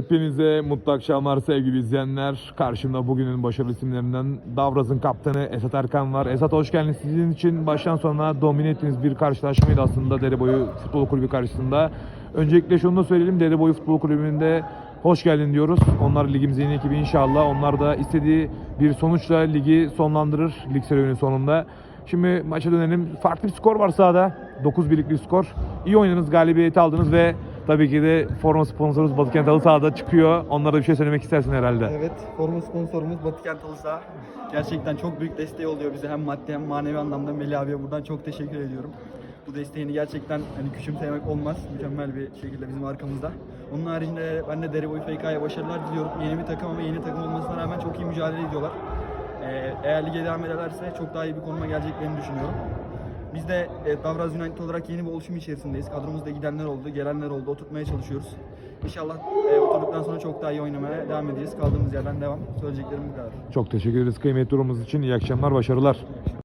Hepinize mutlu akşamlar sevgili izleyenler. Karşımda bugünün başarılı isimlerinden Davraz'ın kaptanı Esat Erkan var. Esat hoş geldiniz. Sizin için baştan sona domine ettiğiniz bir karşılaşmaydı aslında Dereboyu Futbol Kulübü karşısında. Öncelikle şunu da söyleyelim. Dereboyu Futbol Kulübü'nde hoş geldin diyoruz. Onlar ligimizin yeni ekibi inşallah. Onlar da istediği bir sonuçla ligi sonlandırır lig serüveninin sonunda. Şimdi maça dönelim. Farklı bir skor var sahada. 9 birlik bir skor. İyi oynadınız, galibiyeti aldınız ve tabii ki de forma sponsorumuz Batıkent Halı Sahada çıkıyor. Onlara bir şey söylemek istersin herhalde. Evet, forma sponsorumuz Batı Kent Halı Saha. Gerçekten çok büyük desteği oluyor bize hem maddi hem manevi anlamda. Melih abiye buradan çok teşekkür ediyorum. Bu desteğini gerçekten hani küçümsemek olmaz. Mükemmel bir şekilde bizim arkamızda. Onun haricinde ben de Dereboy FK'ya başarılar diliyorum. Yeni bir takım ama yeni takım olmasına rağmen çok iyi mücadele ediyorlar. Ee, eğer lige devam ederlerse çok daha iyi bir konuma geleceklerini düşünüyorum. Biz de e, Davraz United olarak yeni bir oluşum içerisindeyiz. Kadromuzda gidenler oldu, gelenler oldu. Oturtmaya çalışıyoruz. İnşallah e, oturduktan sonra çok daha iyi oynamaya devam edeceğiz. Kaldığımız yerden devam. Söyleyeceklerim bu kadar. Çok teşekkür ederiz kıymetli durumumuz için. İyi akşamlar, başarılar.